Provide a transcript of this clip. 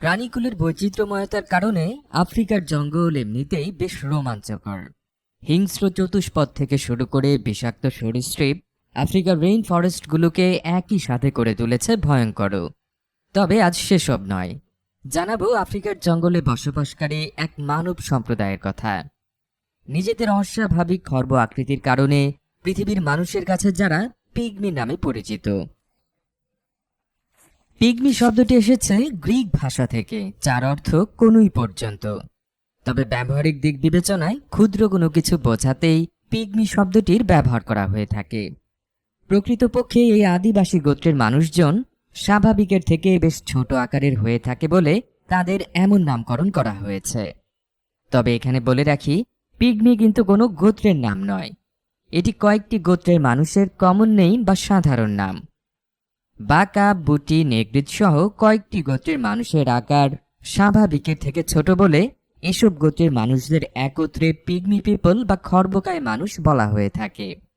প্রাণীকুলের বৈচিত্র্যময়তার কারণে আফ্রিকার জঙ্গল এমনিতেই বেশ রোমাঞ্চকর। হিংস্র চতুষ্পদ থেকে শুরু করে বিষাক্ত সরীসৃপ আফ্রিকার রেইন ফরেস্টগুলোকে একই সাথে করে তুলেছে ভয়ঙ্কর। তবে আজ সেসব নয়। জানাব আফ্রিকার জঙ্গলে বসবাসকারী এক মানব সম্প্রদায়ের কথা। নিজেদের অস্বাভাবিক খর্ব আকৃতির কারণে পৃথিবীর মানুষের কাছে যারা পিগমি নামে পরিচিত। পিগমি শব্দটি এসেছে গ্রিক ভাষা থেকে, যার অর্থ কোনুই পর্যন্ত। তবে ব্যবহারিক দিক বিবেচনায় ক্ষুদ্র কোনো কিছু বোঝাতেই পিগমি শব্দটির ব্যবহার করা হয়ে থাকে। প্রকৃতপক্ষে এই আদিবাসী গোত্রের মানুষজন স্বাভাবিকের থেকে বেশ ছোট আকারের হয়ে থাকে বলে তাদের এমন নামকরণ করা হয়েছে। তবে এখানে বলে রাখি, পিগমি কিন্তু কোনো গোত্রের নাম নয়। এটি কয়েকটি গোত্রের মানুষের কমন নেই বা সাধারণ নাম। বাকা, বুটি নেগ্রিত সহ কয়েকটি গোত্রের মানুষের আকার স্বাভাবিকের থেকে ছোট বলে এসব গোত্রের মানুষদের একত্রে পিগমি পিপল বা খর্বকায় মানুষ বলা হয়ে থাকে।